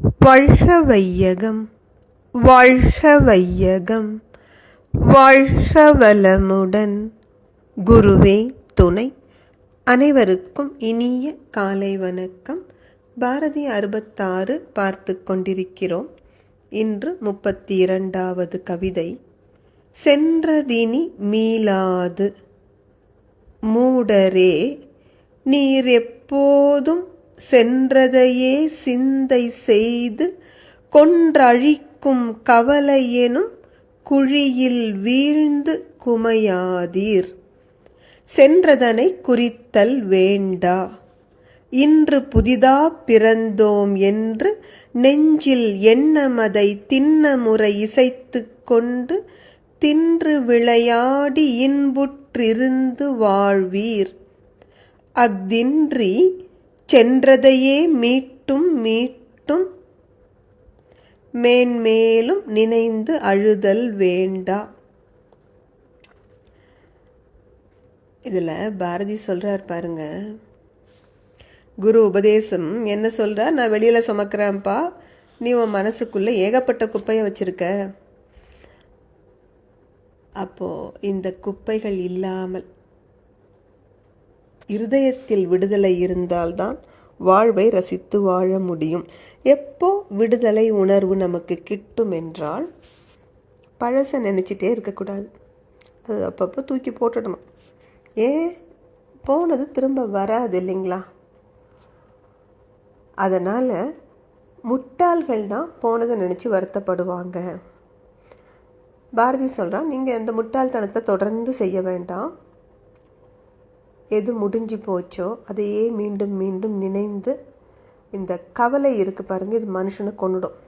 வாழ்க வையகம் வாழ்க வையகம் வாழ்க வளமுடன் குருவே துணை. அனைவருக்கும் இனிய காலை வணக்கம். பாரதி அறுபத்தாறு பார்த்து கொண்டிருக்கிறோம். இன்று முப்பத்தி இரண்டாவது கவிதை. சென்றதினி மீளாது. மூடரே நீர் எப்போதும் சென்றதையே சிந்தை செய்து கொன்றழிக்கும் கவலையெனும் குழியில் வீழ்ந்து குமையாதீர். சென்றதனை குறித்தல் வேண்டா. இன்று புதிதா பிறந்தோம் என்று நெஞ்சில் எண்ணமதை தின்ன முறை இசைத்து கொண்டு தின்று விளையாடி இன்புற்றிருந்து வாழ்வீர். அஃதின்றி சென்றதையே மீட்டும் மீட்டும் மேன்மேலும் நினைந்து அழுதல் வேண்டா. இதில் பாரதி சொல்கிறார் பாருங்க. குரு உபதேசம் என்ன சொல்கிறா நான் வெளியில் சுமக்கிறேன்ப்பா. நீ உன் மனசுக்குள்ளே ஏகப்பட்ட குப்பையை வச்சுருக்க. அப்போது இந்த குப்பைகள் இல்லாமல் இருதயத்தில் விடுதலை இருந்தால்தான் வாழ்வை ரசித்து வாழ முடியும். எப்போ விடுதலை உணர்வு நமக்கு கிட்டும் என்றால் பழசை நினச்சிட்டே இருக்கக்கூடாது. அது அப்பப்போ தூக்கி போட்டுடணும். ஏன் போனது திரும்ப வராது இல்லைங்களா? அதனால் முட்டாள்கள் தான் போனதை நினச்சி வருத்தப்படுவாங்க. பாரதி சொல்கிறான் நீங்கள் இந்த முட்டாள்தனத்தை தொடர்ந்து செய்ய வேண்டாம். எது முடிஞ்சு போச்சோ அதையே மீண்டும் மீண்டும் நினைந்து இந்த கவலை இருக்குது பாருங்கள் இது மனுஷனை கொண்டுடும்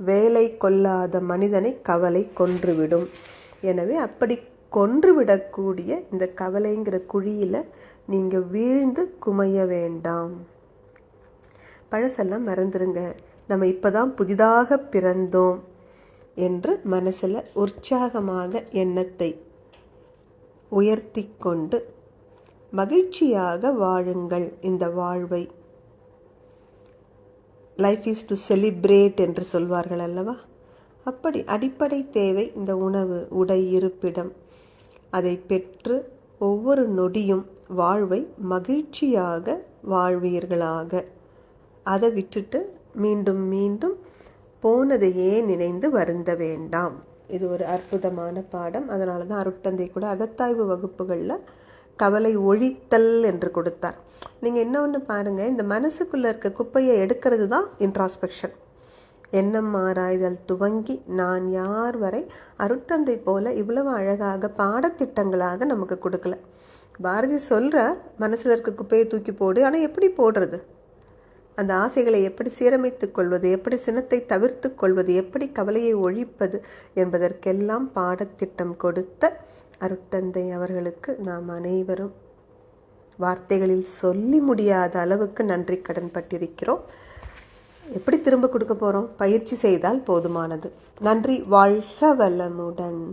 வேலை கொல்லாத மனிதனை கவலை கொன்றுவிடும். எனவே அப்படி கொன்றுவிடக்கூடிய இந்த கவலைங்கிற குழியில் நீங்கள் வீழ்ந்து குமைய வேண்டாம். பழசெல்லாம் மறந்துடுங்க நம்ம இப்போ தான் புதிதாக பிறந்தோம் என்று மனசில் உற்சாகமாக எண்ணத்தை உயர்த்தி கொண்டு மகிழ்ச்சியாக வாழுங்கள் இந்த வாழ்வை. லைஃப் இஸ் டு செலிப்ரேட் என்று சொல்வார்கள் அல்லவா? அப்படி அடிப்படை தேவை இந்த உணவு உடை இருப்பிடம். அதை பெற்று ஒவ்வொரு நொடியும் வாழ்வை மகிழ்ச்சியாக வாழ்வீர்களாக. அதை விட்டுட்டு மீண்டும் மீண்டும் போனதையே நினைந்து வருந்த வேண்டாம். இது ஒரு அற்புதமான பாடம். அதனால தான் அருட்தந்தை கூட அகத்தாய்வு வகுப்புகளில் கவலை ஒழித்தல் என்று கொடுத்தார். நீங்கள் இன்னொன்று பாருங்கள் இந்த மனசுக்குள்ளே இருக்க குப்பையை எடுக்கிறது தான் இன்ட்ராஸ்பெக்ஷன் எண்ணம் ஆராய்தல் துவங்கி நான் யார் வரை அருட்தந்தை போல இவ்வளவு அழகாக பாடத்திட்டங்களாக நமக்கு கொடுக்கல. பாரதி சொல்கிற மனசில் இருக்க குப்பையை தூக்கி போடு ஆனால் எப்படி போடுறது? அந்த ஆசைகளை எப்படி சீரமைத்துக் கொள்வது எப்படி சினத்தை தவிர்த்து கொள்வது எப்படி கவலையை ஒழிப்பது என்பதற்கெல்லாம் பாடத்திட்டம் கொடுத்த அருட்தந்தை அவர்களுக்கு நாம் அனைவரும் வார்த்தைகளில் சொல்லி முடியாத அளவுக்கு நன்றி கடன் பட்டிருக்கிறோம். எப்படி திரும்ப கொடுக்க போகிறோம் பயிற்சி செய்தால் போதுமானது. நன்றி வாழ்க வளமுடன்.